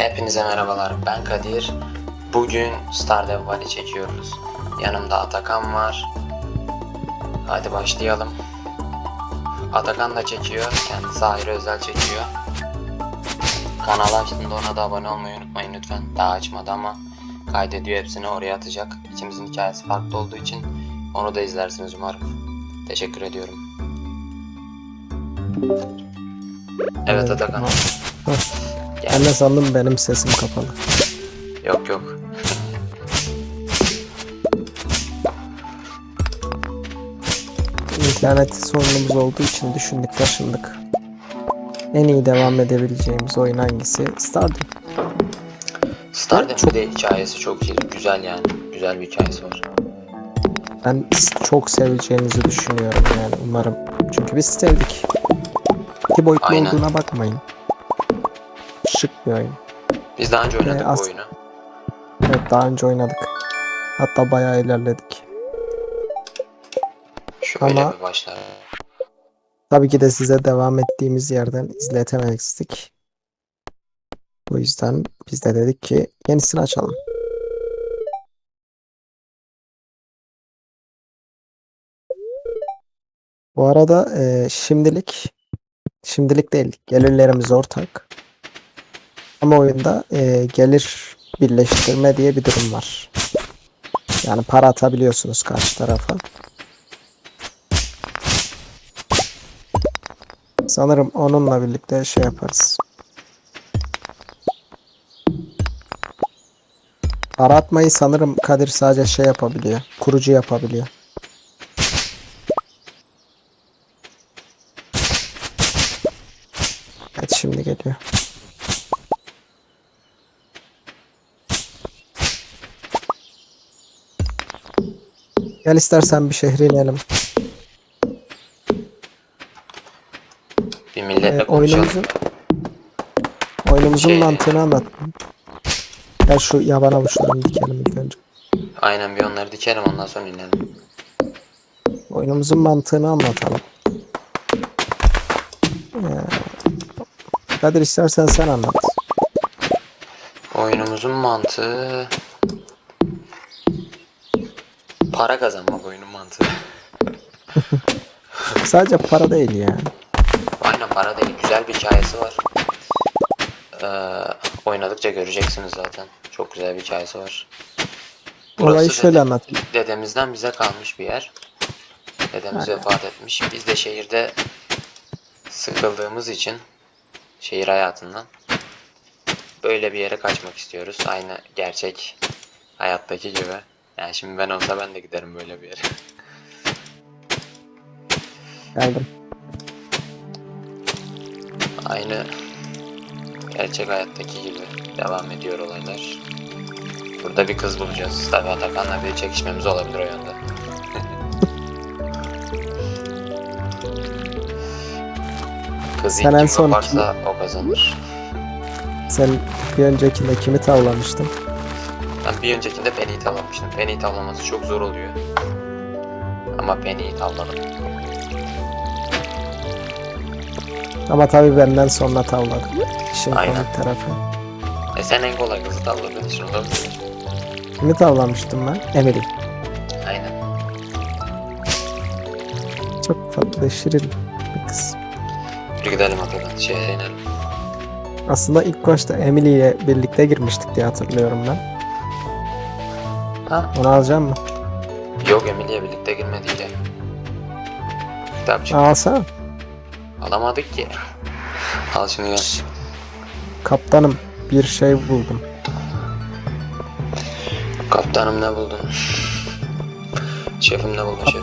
Hepinize merhabalar. Ben Kadir. Bugün Stardew Valley çekiyoruz. Yanımda Atakan var. Hadi başlayalım. Atakan da çekiyor. Kendisi ayrı özel çekiyor. Kanal açtığında ona da abone olmayı unutmayın lütfen. Daha açmadı ama kaydediyor hepsini oraya atacak. İkimizin hikayesi farklı olduğu için onu da izlersiniz umarım. Teşekkür ediyorum. Evet Atakan. Ben de sandım benim sesim kapalı. Yok yok. İnternet sorunumuz olduğu için düşündük taşındık. En iyi devam edebileceğimiz oyun hangisi? Stardew. Stardew'in de hikayesi çok iyi, güzel yani. Güzel bir hikayesi var. Ben çok seveceğinizi düşünüyorum yani umarım. Çünkü biz sevdik. İki boyutlu Aynen. olduğuna bakmayın. Şık bir oyun. Biz daha önce oynadık Ee, bu oyunu. Evet daha önce oynadık. Hatta bayağı ilerledik. Şöyle ama- bir başlar. Tabii ki de size devam ettiğimiz yerden izletemezdik. O yüzden biz de dedik ki yenisini açalım. Bu arada e, şimdilik şimdilik değil gelirlerimiz ortak. Ama oyunda e, gelir birleştirme diye bir durum var. Yani para atabiliyorsunuz karşı tarafa. Sanırım onunla birlikte şey yaparız. Para atmayı sanırım Kadir sadece şey yapabiliyor. Kurucu yapabiliyor. Evet şimdi geliyor. Gel istersen bir şehre inelim. Bir milletle Ee, konuşalım. oyunumuzun oyunumuzun Şey- mantığını anlatayım. Gel şu yaban avuçlarını dikelim ilk önce. Aynen bir onları dikelim ondan sonra inelim. Oyunumuzun mantığını anlatalım. Ee, Kadir istersen sen anlat. Oyunumuzun mantığı... Para kazanmak oyunun mantığı. Sadece para değil yani. Aynen para değil. Güzel bir hikayesi var. Ee, oynadıkça göreceksiniz zaten. Çok güzel bir hikayesi var. Olayı şöyle dede- anlatayım. Dedemizden bize kalmış bir yer. Dedemiz vefat etmiş. Biz de şehirde sıkıldığımız için şehir hayatından böyle bir yere kaçmak istiyoruz. Aynı gerçek hayattaki gibi. Yani şimdi ben olsa ben de giderim böyle bir yere. Geldim. Aynı gerçek hayattaki gibi devam ediyor olaylar. Burada bir kız bulacağız. Tabi Atakan'la bir çekişmemiz olabilir o yönde. Kız Sen en kim son yaparsa o kazanır. Sen bir öncekinde kimi tavlamıştın? Bir öncekinde Penny'i tavlamıştım. Penny'i tavlaması çok zor oluyor. Ama Penny'i tavladım. Ama tabii benden sonra tavladın. İşin Aynen. komik tarafı. E sen en kolay kızı tavladığın için olabilir. Kimi tavlamıştım ben? Emily. Aynen. Çok tatlı, şirin bir kız. Yürü gidelim Atakan. Şehre inelim. Aslında ilk başta Emily ile birlikte girmiştik diye hatırlıyorum ben. Ha? Onu alacağım mı? Yok Emily'ye birlikte girmediyle. Kitapçık. Alsana. Alamadık ki. Al şunu gel. Kaptanım bir şey buldum. Kaptanım ne buldun? Şefim ne buldun şef?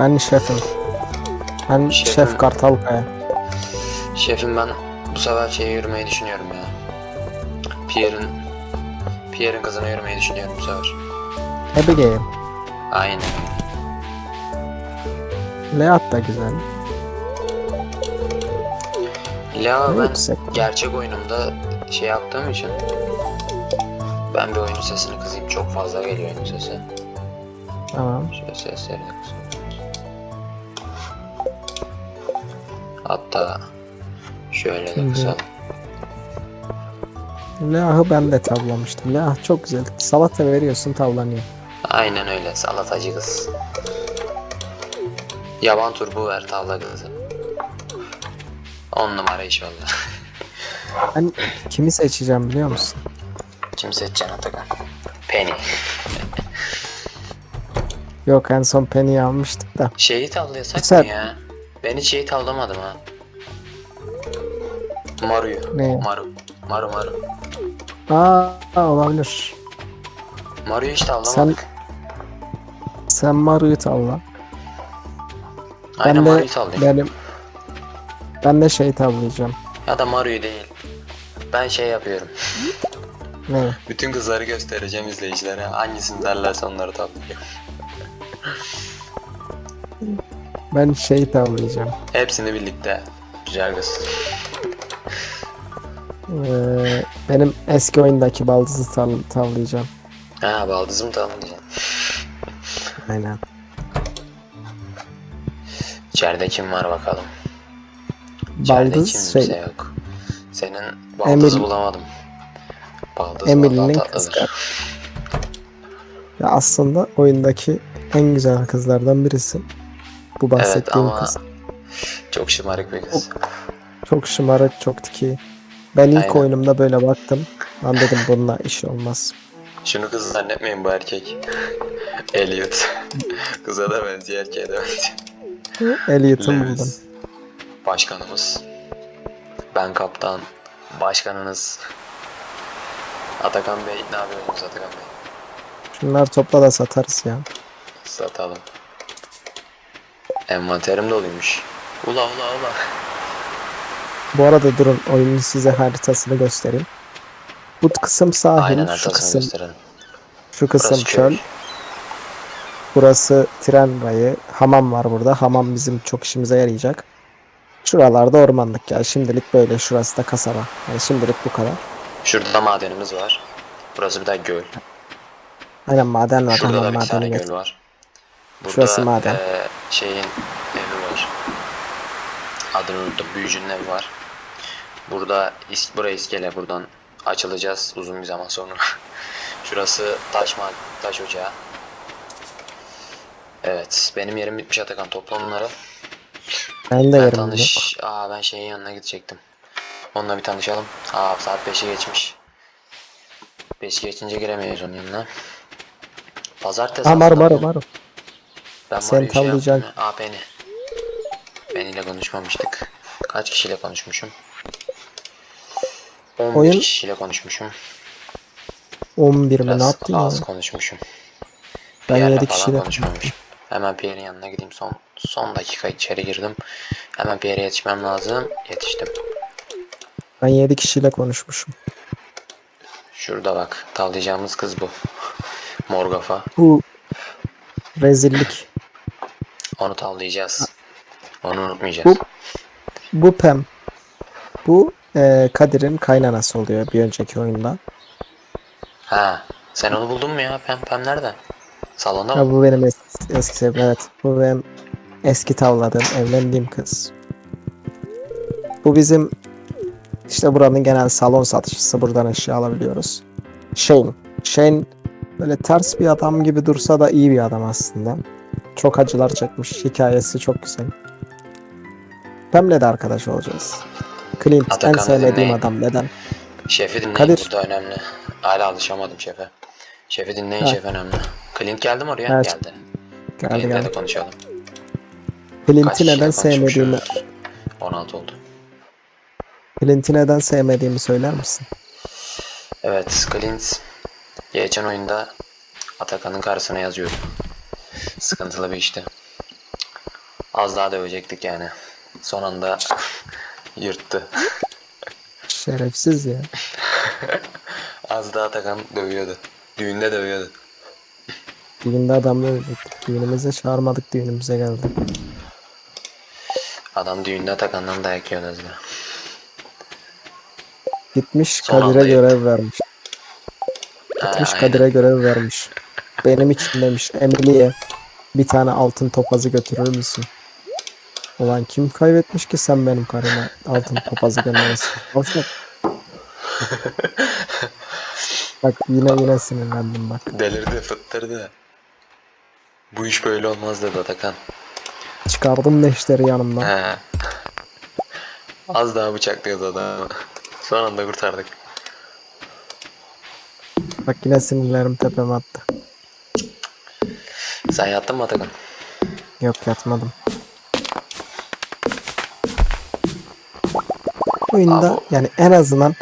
Ben şefim. Ben Şefim. Şef Kartalkaya. Şefim ben bu sefer şeye yürümeyi düşünüyorum ya. Pierre'in Pierre'in kızına yürümeyi düşünüyorum bu sefer. Ne bileyim. Aynen. Leat da güzel. Ne ben yüksek. gerçek oyunumda şey yaptığım için ben bir oyunun sesini kızayım. Çok fazla geliyor oyunun sesi. Tamam. Şöyle sesleri de kısayım. Hatta şöyle de Şimdi- kısalım. Leah'ı ben de tavlamıştım. Leah çok güzel. Salata veriyorsun tavlanıyor. Aynen öyle salatacı kız. Yaban turbu ver tavla kızı. 10 numara iş valla. Ben kimi seçeceğim biliyor musun? Kim seçeceksin Atakan? Penny. Yok en son Penny'i almıştık da. Şeyi tavlayasak Güzel. mı ya? Ben hiç şeyi tavlamadım ha. Maru'yu. Ne? Maru. Maru Maru. Aa olabilir. Maru'yu hiç tavlamadık. Sen Maru'yu tavla. Aynen ben de Maru'yu tavlayayım. benim ben de şey tavlayacağım. Ya da Maru'yu değil. Ben şey yapıyorum. Ne? Bütün kızları göstereceğim izleyicilere. Hangisini derlerse onları tavlayacağım. Ben şey tavlayacağım. Hepsini birlikte. Güzel kız. Ee, benim eski oyundaki baldızı tav- tavlayacağım. Ha baldızım tavlayacağım. Aynen. İçeride kim var bakalım. İçeride Baldız kimse şey yok. Senin baldızı Emil- bulamadım. Baldız Emily'nin vallahi kız tatlıdır. ya aslında oyundaki en güzel kızlardan birisi. Bu bahsettiğim ama- kız. Çok şımarık bir kız. Çok şımarık, çok tiki. Ben ilk Aynen. oyunumda böyle baktım. Lan dedim bununla iş olmaz. Şunu kız zannetmeyin bu erkek. Elliot. Kıza da benziyor erkeğe de benziyor. Elliot'u buldum. Başkanımız. Ben kaptan. Başkanınız. Atakan Bey ne yapıyorsunuz Atakan Bey? Şunları topla da satarız ya. Satalım. Envanterim doluymuş. Ula ula ula. Bu arada durun oyunun size haritasını göstereyim. Bu kısım sahil, Aynen şu kısım gösterelim. şu kısım Burası çöl. köy. Burası tren rayı. Hamam var burada. Hamam bizim çok işimize yarayacak. Şuralarda ormanlık ya. Şimdilik böyle. Şurası da kasaba. Yani şimdilik bu kadar. Şurada madenimiz var. Burası bir de göl. Aynen maden var. Şurada da bir tane göl var. Burada Şurası maden. eee, şeyin evi var. Adını unuttum. Büyücünün evi var. Burada is buraya iskele buradan açılacağız uzun bir zaman sonra. Şurası taş ma taş ocağı. Evet, benim yerim bitmiş Atakan. Topla bunları. Ben de Ben yerim yok. tanış. Aa ben şeyin yanına gidecektim. Onunla bir tanışalım. Aa saat 5'i geçmiş. 5 geçince giremeyiz onun yanına. Pazartesi. Ha maru mı? maru. Ben Sen şey tavlayacaksın. ya. Aa beni. Beniyle konuşmamıştık. Kaç kişiyle konuşmuşum? 11 Oyun- kişiyle konuşmuşum. 11 mi Biraz ne yaptın ya? az konuşmuşum. Ben Pierre'le 7 falan kişiyle konuşmamışım. Hemen Pierre'in yanına gideyim. Son son dakika içeri girdim. Hemen Pierre'e yetişmem lazım. Yetiştim. Ben 7 kişiyle konuşmuşum. Şurada bak. Tavlayacağımız kız bu. Morgafa. Bu rezillik. Onu tavlayacağız. Onu unutmayacağız. Bu bu Pem. Bu e, Kadir'in kaynanası oluyor bir önceki oyunda. Ha. Sen onu buldun mu ya? Pem Pem nerede? Salonda Ha, mı? bu benim eski, eski sevgilim. Evet. Bu benim eski tavladığım, evlendiğim kız. Bu bizim işte buranın genel salon satıcısı. Buradan eşya alabiliyoruz. Shane. Shane böyle ters bir adam gibi dursa da iyi bir adam aslında. Çok acılar çekmiş. Hikayesi çok güzel. Pem'le de arkadaş olacağız. Clint en Atakan'ı sevmediğim dinleyin. adam. Neden? Şefi dinleyin Kadir. burada önemli. Hala alışamadım şefe. Şefi dinleyin şef önemli. Clint geldi mi oraya? Evet. Geldi. Geldi Clint'le geldi. de konuşalım. Clint'i neden sevmediğimi, konuşmuşuz? 16 oldu. Clint'i neden sevmediğimi söyler misin? Evet Clint geçen oyunda Atakan'ın karşısına yazıyordu. Sıkıntılı bir işti. Az daha dövecektik yani. Son anda yırttı. Şerefsiz ya. Az daha Atakan dövüyordu. Düğünde dövüyordu. Düğünde adamla öldük. Düğünümüze çağırmadık düğünümüze geldi. Adam düğünde Atakan'dan dayak yiyordu daha. Gitmiş Son Kadir'e görev vermiş. Gitmiş aynen. Kadir'e görev vermiş. Benim için demiş Emily'ye bir tane altın topazı götürür müsün? Ulan kim kaybetmiş ki sen benim karıma altın topazı gönderirsin? Boşver. Bak yine yine sinirlendim bak. Delirdi fıttırdı. Bu iş böyle olmaz dedi Atakan. Çıkardım neşteri yanımdan. He. Az daha bıçaklıyordu adamı. Son anda kurtardık. Bak yine sinirlerim tepeme attı. Sen yattın mı Atakan? Yok yatmadım. Oyunda yani en azından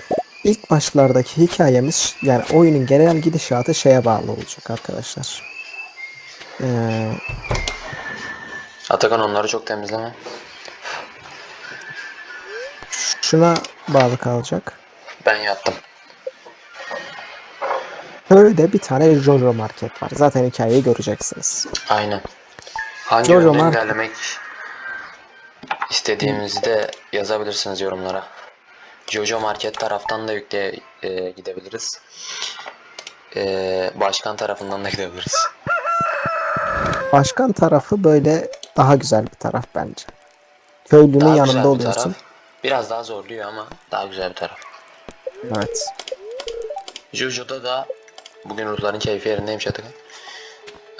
ilk başlardaki hikayemiz yani oyunun genel gidişatı şeye bağlı olacak arkadaşlar. Ee, Atakan onları çok temizleme. şuna bağlı kalacak. Ben yattım. Böyle bir tane Jojo market var. Zaten hikayeyi göreceksiniz. Aynen. Hangi Jojo Market. ilerlemek istediğimizi de yazabilirsiniz yorumlara. Jojo Market taraftan da yükle e, gidebiliriz. E, başkan tarafından da gidebiliriz. Başkan tarafı böyle daha güzel bir taraf bence. Köylünün Daha yanında bir oluyorsun. taraf. Biraz daha zorluyor ama daha güzel bir taraf. Evet. Jojo'da da bugün ruhların keyfi yerindeymiş Atakan.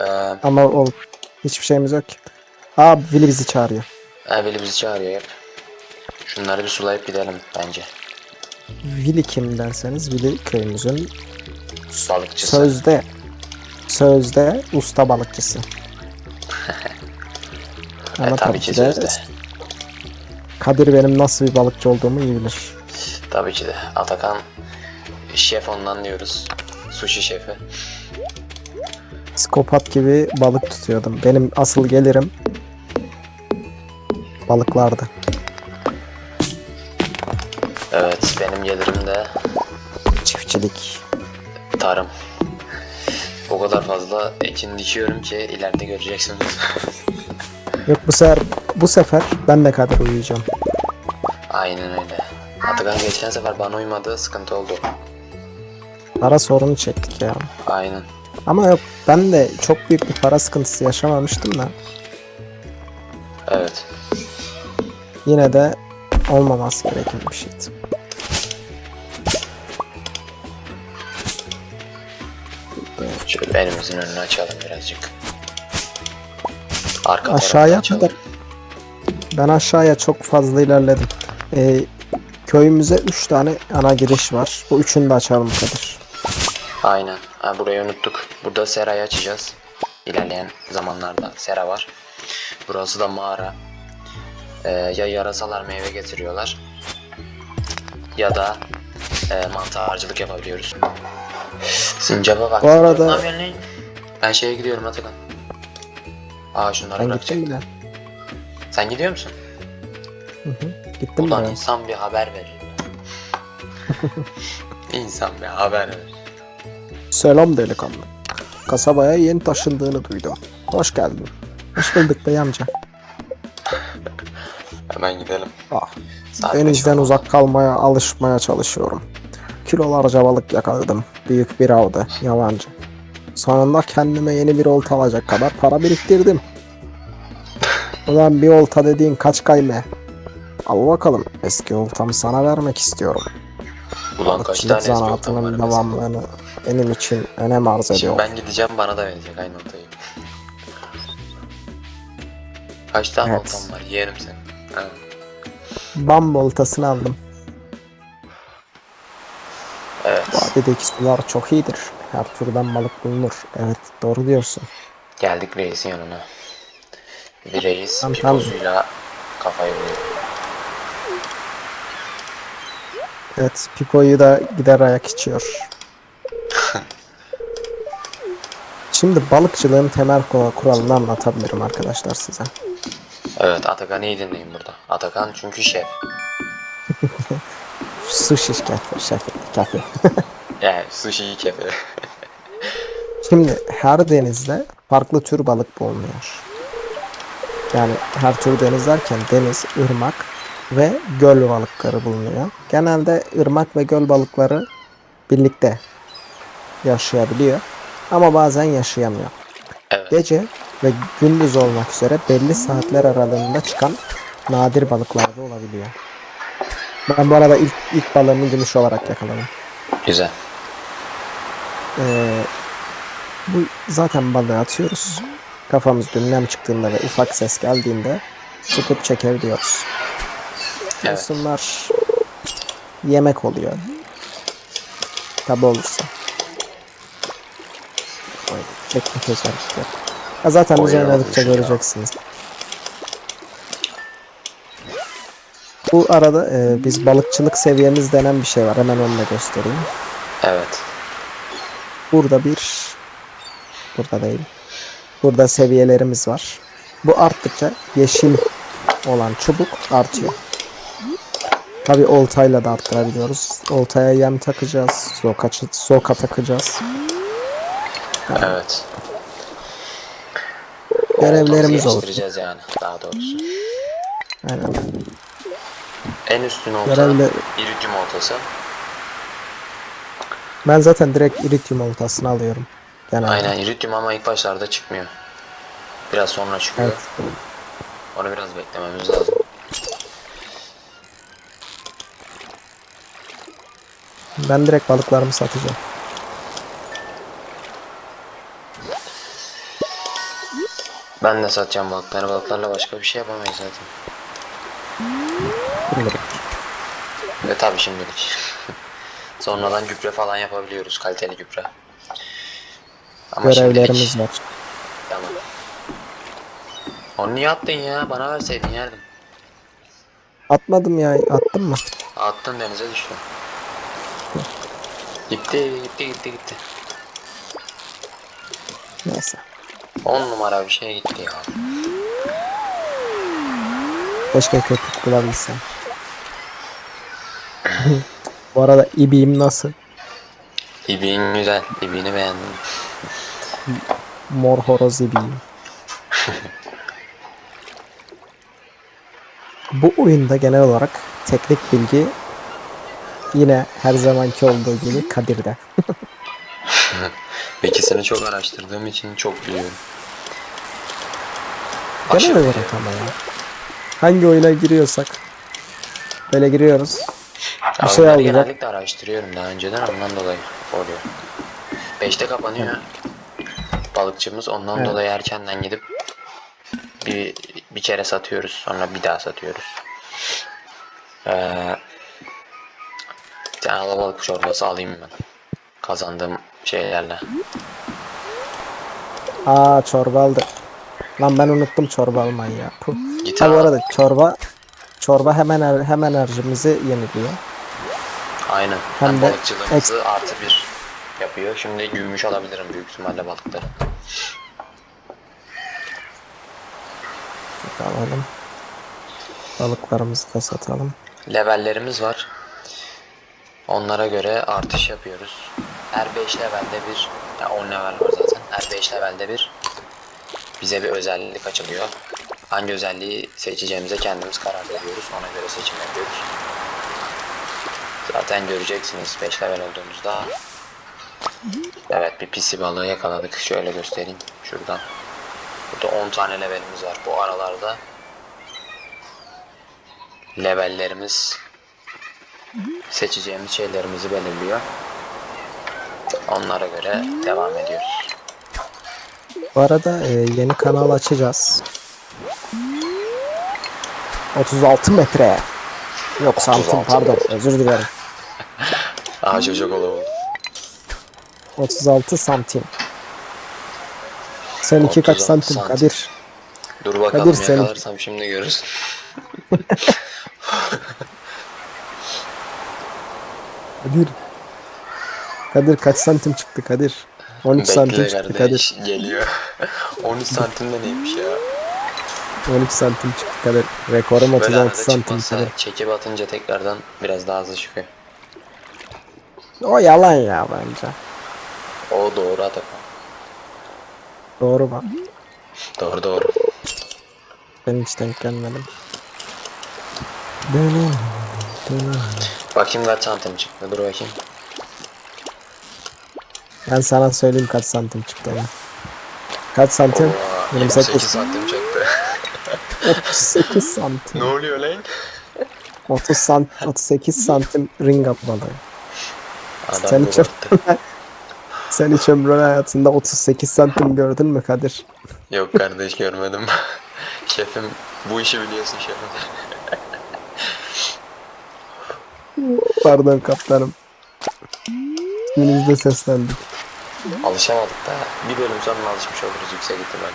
Ee, Ama o hiçbir şeyimiz yok ki. Aa Willy bizi çağırıyor. Evveli bizi çağırıyor hep. Şunları bir sulayıp gidelim bence. Willy kim derseniz Willy köyümüzün Balıkçısı. sözde sözde usta balıkçısı. Ama E, tabii ki de sözde. Kadir benim nasıl bir balıkçı olduğumu iyi bilir. Tabii ki de. Atakan şef ondan diyoruz. Sushi şefi. Psikopat gibi balık tutuyordum. Benim asıl gelirim balıklardı. Benim gelirim de Çiftçilik. tarım. O kadar fazla ekin dikiyorum ki ileride göreceksiniz. Yok bu sefer bu sefer ben de Kadir uyuyacağım. Aynen öyle. Atakan geçen sefer bana uymadı sıkıntı oldu. Para sorunu çektik ya. Aynen. Ama yok ben de çok büyük bir para sıkıntısı yaşamamıştım da Evet. yine de olmaması gereken bir şeydi. Şöyle elimizin önünü açalım birazcık. Arka Aşağıya açalım. kadar ben aşağıya çok fazla ilerledim. Ee, köyümüze 3 tane ana giriş var. Bu üçünü de açalım Kadir. Aynen. Ha, burayı unuttuk. Burada serayı açacağız. İlerleyen zamanlarda sera var. Burası da mağara. Ee, ya yarasalar meyve getiriyorlar. Ya da e, mantarcılık yapabiliyoruz. Sincaba bak. Bu arada- Ne yapıyorsun lan? Ben şeye gidiyorum Atakan. Aa şunları Ben bırakacak. gittim bile. Sen gidiyor musun? Hı hı. Gittim Buradan bile. insan bir haber verir. İnsan bir haber verir. Selam delikanlı. Kasabaya yeni taşındığını duydum. Hoş geldin. Hoş bulduk bey amca. Hemen gidelim. Ah, Saat beş denizden oldu. uzak kalmaya alışmaya çalışıyorum. Kilolarca balık yakaladım. Büyük bir avdı. Yalancı. Sonunda kendime yeni bir olta alacak kadar para biriktirdim. Ulan bir olta dediğin kaç kayme? Al bakalım. Eski oltamı sana vermek istiyorum. Ulan kaç tane eski zanaatının devamlılığını benim için önem arz ediyor. Şimdi ben gideceğim bana da verecek aynı oltayı. Kaç tane Evet. oltam var yeğenim sen. Ha. Bambu oltasını aldım. Vadideki sular çok iyidir. Her türden balık bulunur. Evet doğru diyorsun. Geldik reisin yanına. Bir reis Tamam, tamam. pipozuyla kafayı vuruyor. Evet Pipo'yu da gider ayak içiyor. Şimdi balıkçılığın temel ku- kuralını anlatabilirim arkadaşlar size. Evet Atakan iyi dinleyin burada. Atakan çünkü şef. Sushi kafe, şef, kafe. Yani sushi kefi. Şimdi her denizde farklı tür balık bulunuyor. Yani her tür deniz derken deniz, ırmak ve göl balıkları bulunuyor. Genelde ırmak ve göl balıkları birlikte yaşayabiliyor. Ama bazen yaşayamıyor. Evet. Gece ve gündüz olmak üzere belli saatler aralığında çıkan nadir balıklar da olabiliyor. Ben bu arada ilk, ilk balığımı gümüş olarak yakaladım. Güzel. Ee, bu zaten balığı atıyoruz. Kafamız nem çıktığında ve ufak ses geldiğinde tutup çekebiliyoruz. Evet. Yosunlar yemek oluyor. Tabi olursa. Böyle Teknik özellikler. Ha, zaten biz oynadıkça ya. göreceksiniz. Bu arada e, biz balıkçılık seviyemiz denen bir şey var. Hemen onu da göstereyim. Evet. Burada bir burada değil. Burada seviyelerimiz var. Bu arttıkça yeşil olan çubuk artıyor. Tabi oltayla da arttırabiliyoruz. Oltaya yem takacağız. Zoka, zoka takacağız. Evet. Görevlerimiz olur. yani daha doğrusu. Aynen. En üstün olta Görevle- iridium oltası. Ben zaten direkt iridium oltasını alıyorum. Genelde. Aynen iridium ama ilk başlarda çıkmıyor. Biraz sonra çıkıyor. Evet. Onu biraz beklememiz lazım. Ben direkt balıklarımı satacağım. Ben de satacağım balıkları. Balıklarla başka bir şey yapamayız zaten. Ve tabii şimdilik. Sonradan gübre falan yapabiliyoruz. Kaliteli gübre. Ama Görevlerimiz şimdilik- var. Tamam. Onu niye attın ya? Bana verseydin yerdim. Atmadım ya. Attım mı? Attın denize düştü. Gitti gitti gitti gitti. Neyse. 10 numara bir şey gitti ya. Keşke köpük bulabilsem. Bu arada ibiğim nasıl? İbiğin güzel. İbiğini beğendim. Mor horoz ibiğim. Bu oyunda genel olarak teknik bilgi yine her zamanki olduğu gibi Kadir'de. İkisini çok araştırdığım için çok biliyorum. Genel olarak ama ya. Hangi oyuna giriyorsak böyle giriyoruz. Ya şey bunları alacak. genellikle araştırıyorum daha önceden ondan dolayı oluyor. 5'te kapanıyor. Balıkçımız ondan Evet. dolayı erkenden gidip bir bir kere satıyoruz sonra bir daha satıyoruz. Ee, bir tane alabalık çorbası alayım ben. Kazandığım şeylerle. Aa çorba aldık. Lan ben unuttum çorba almayı ya. Puh. Git Ha bu al. arada çorba çorba hemen er- hemen enerjimizi yeniliyor. Aynen. Hem Hem de balıkçılığımızı artı bir yapıyor. Şimdi gümüş alabilirim büyük ihtimalle balıkları. Alalım. Balıklarımızı da satalım. levellerimiz var. Onlara göre artış yapıyoruz. Her 5 levelde bir, ya 10 level var zaten. Her 5 levelde bir bize bir özellik açılıyor. Hangi özelliği seçeceğimize kendimiz karar veriyoruz. Ona göre seçim yapıyoruz. Zaten göreceksiniz 5 level olduğumuzda. Evet bir pisi balığı yakaladık. Şöyle göstereyim şuradan. Burada 10 tane levelimiz var. Bu aralarda levellerimiz seçeceğimiz şeylerimizi belirliyor. Onlara göre devam ediyoruz. Bu arada e, yeni kanal açacağız. 36 metre. Yok santim 36. pardon özür dilerim. Aa çocuk oldu. 36 santim. Sen iki kaç 36 santim santim. Kadir? Dur bakalım Kadir, sen- yakalarsam şimdi görürsün. Kadir. Kadir kaç santim çıktı Kadir? 13 santim Bekle çıktı kardeş Kadir. geliyor. 13 santim de neymiş ya? 13 santim çıktı Kadir. Rekorum Böyle 36 arada santim çıkmazsa Kadir. çekip atınca tekrardan biraz daha hızlı çıkıyor. O yalan ya bence. O doğru Atakan. Doğru bak. Doğru doğru. Ben hiç denk gelmedim. Bakayım kaç santim çıktı dur bakayım. Ben sana söyleyeyim kaç santim çıktı ama. Kaç santim? Oo, 28. 28 santim çıktı. 38 santim. ne oluyor lan? 30 sant 38 santim ring balığı. Adam Sen hiç, sen hiç ömrün hayatında 38 santim gördün mü Kadir? Yok kardeş görmedim. şefim bu işi biliyorsun şefim. Pardon kaptanım. İsminizi de seslendik. Alışamadık da bir bölüm sonra alışmış oluruz yüksek ihtimalle.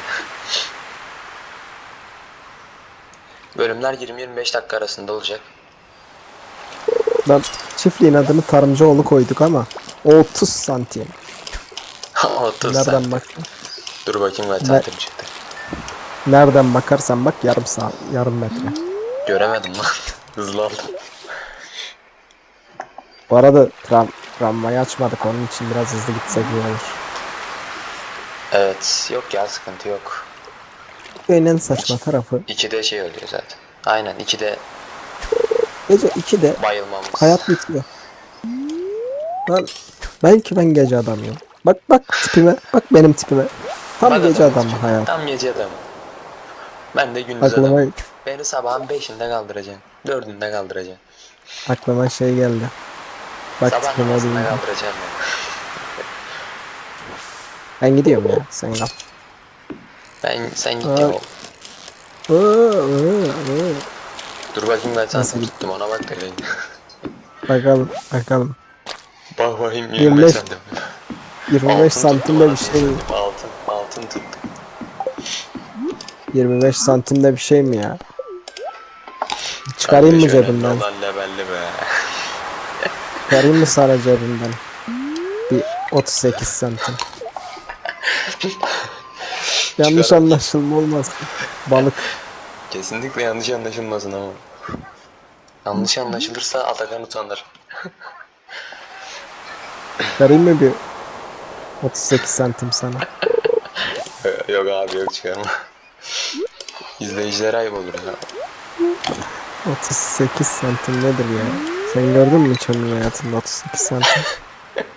Bölümler 20-25 dakika arasında olacak. Lan çiftliğin adını Tarımcıoğlu koyduk ama o 30 santim. 30 Nereden baktın? Dur bakayım kaç santim çıktı. Nereden bakarsan bak yarım saat, yarım metre. Göremedim lan. Hızlı aldım. Bu arada tram, tramvayı açmadık onun için biraz hızlı gitsek iyi olur. Evet yok ya sıkıntı yok. Köyün en saçma tarafı 2'de şey oluyor zaten. Aynen 2'de gece 2'de bayılmamız. hayat bitiyor. Lan belki ben gece adamıyım. Bak bak tipime, bak benim tipime. Tam Bak gece adamı tipi. hayat. Tam gece adamı. Ben de gündüz Aklıma, adamım. Beni sabahın 5'inde kaldıracaksın. 4'ünde kaldıracaksın. aklıma şey geldi. Bak Sabah tipime namazında değil. kaldıracaksın beni. Ben gidiyorum ya sen kal. Ben sen git Aa. ya. Iı, ıı, ıı. Dur bakayım ben Nasıl santim tuttum ona bak da. Bakalım bakalım. Bak bakayım 25 25 santim. 25 Altın santim tuttum de bir şey mi? Altın, altın tuttum. 25 santim de bir şey mi ya? Çıkarayım mı Kardeş, önemli cebimden? olan levelli be. Çıkarayım mı sana cebimden? Bir 38 santim. Yanlış Çıkar. anlaşılma olmaz. Balık. Kesinlikle yanlış anlaşılmasın ama. Yanlış anlaşılırsa Atakan utanır. Çıkarayım mı bir 38 santim sana? yok abi yok çıkarma. İzleyicilere ayıp olur ya. 38 santim nedir ya? Sen gördün mü hiç ömrün hayatında 38 santim?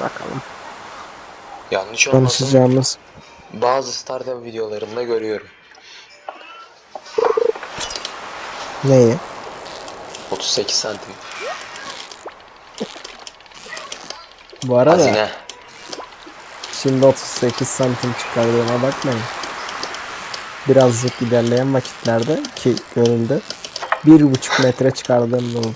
Bakalım. Yanlış olmasın. Konuşacağımız Bazı startup videolarında görüyorum. neyi? 38 santim. Bu arada Hazine. şimdi 38 santim çıkardığıma bakmayın. Birazcık ilerleyen vakitlerde ki görüldü. Bir buçuk metre çıkardığım oldu.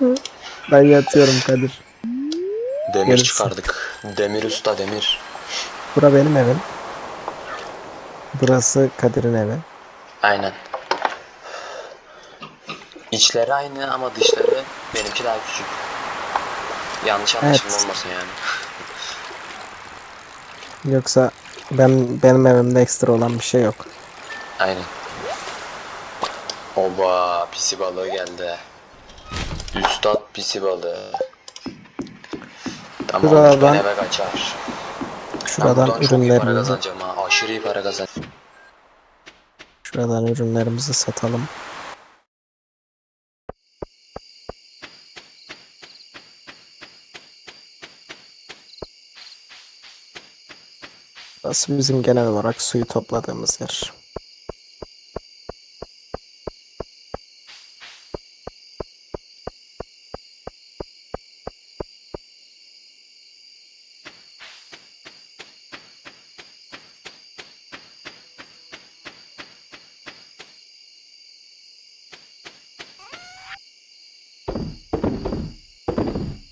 ben yatıyorum Kadir. Demir Yarısı. çıkardık. Demir usta demir. Bura benim evim. Burası Kadir'in evi. Aynen. İçleri aynı ama dışları benimki daha küçük. Yanlış anlaşılma Evet. olmasın yani. Yoksa ben benim evimde ekstra olan bir şey yok. Aynen. Oba pisi balığı geldi. Üstad pisi balığı. Tamam Şuradan- ben eve kaçar. Ben Şuradan buradan çok iyi para ürünlerimizi, kazanacağım ha. Aşırı iyi para kazanacağım. şuradan ürünlerimizi satalım. Burası bizim genel olarak suyu topladığımız yer.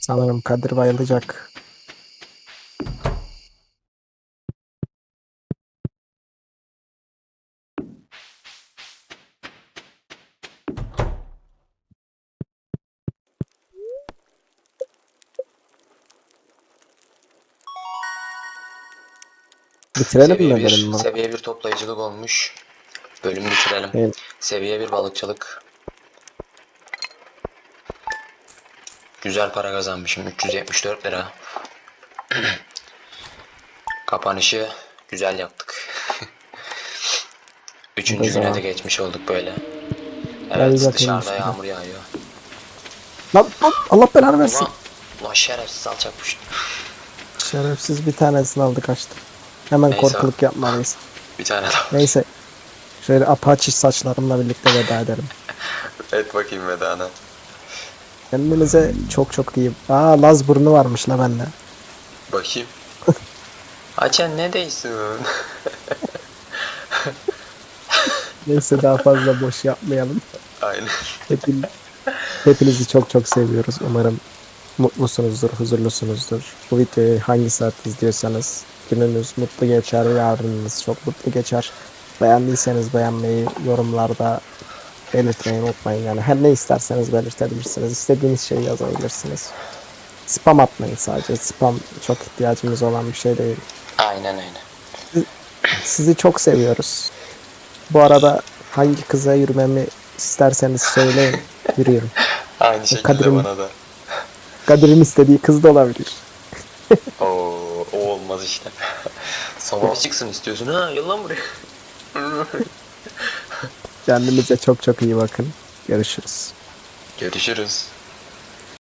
Sanırım Kadir bayılacak. Bitirelim seviye mi bir, bölümü? seviye bir toplayıcılık olmuş. Bölüm bitirelim. Evet. Seviye bir balıkçılık. Güzel para kazanmışım. 374 lira. Kapanışı güzel yaptık. Üçüncü Güzel. güne de geçmiş olduk böyle. Evet dışarıda yağmur yağıyor. Lan, lan, Allah belanı versin. Ulan, ulan şerefsiz alçakmış. Şerefsiz bir tanesini aldı kaçtı. Hemen Neyse. korkuluk yapmalıyız. Bir tane daha. Neyse. Şöyle apaçi saçlarımla birlikte veda edelim. Et bakayım vedana. Kendinize çok çok iyi. Aa Laz burnu varmış la bende. Bakayım. Açan ne değilsin? Neyse daha fazla boş yapmayalım. Aynen. Hepin, hepinizi çok çok seviyoruz. Umarım mutlusunuzdur, huzurlusunuzdur. Bu videoyu hangi saat izliyorsanız gününüz mutlu geçer, yarınınız çok mutlu geçer. Beğendiyseniz beğenmeyi, yorumlarda belirtmeyi unutmayın. Yani her ne isterseniz belirtebilirsiniz. İstediğiniz şeyi yazabilirsiniz. Spam atmayın sadece. Spam çok ihtiyacımız olan bir şey değil. Aynen öyle. Sizi çok seviyoruz. Bu arada hangi kıza yürümemi isterseniz söyleyin. Yürüyorum. Aynı şekilde Kadir'in- bana da. Kadir'in istediği kız da olabilir. Oo, o olmaz işte. Savaş çıksın istiyorsun ha? Gel lan buraya. Kendinize çok çok iyi bakın. Görüşürüz. Görüşürüz.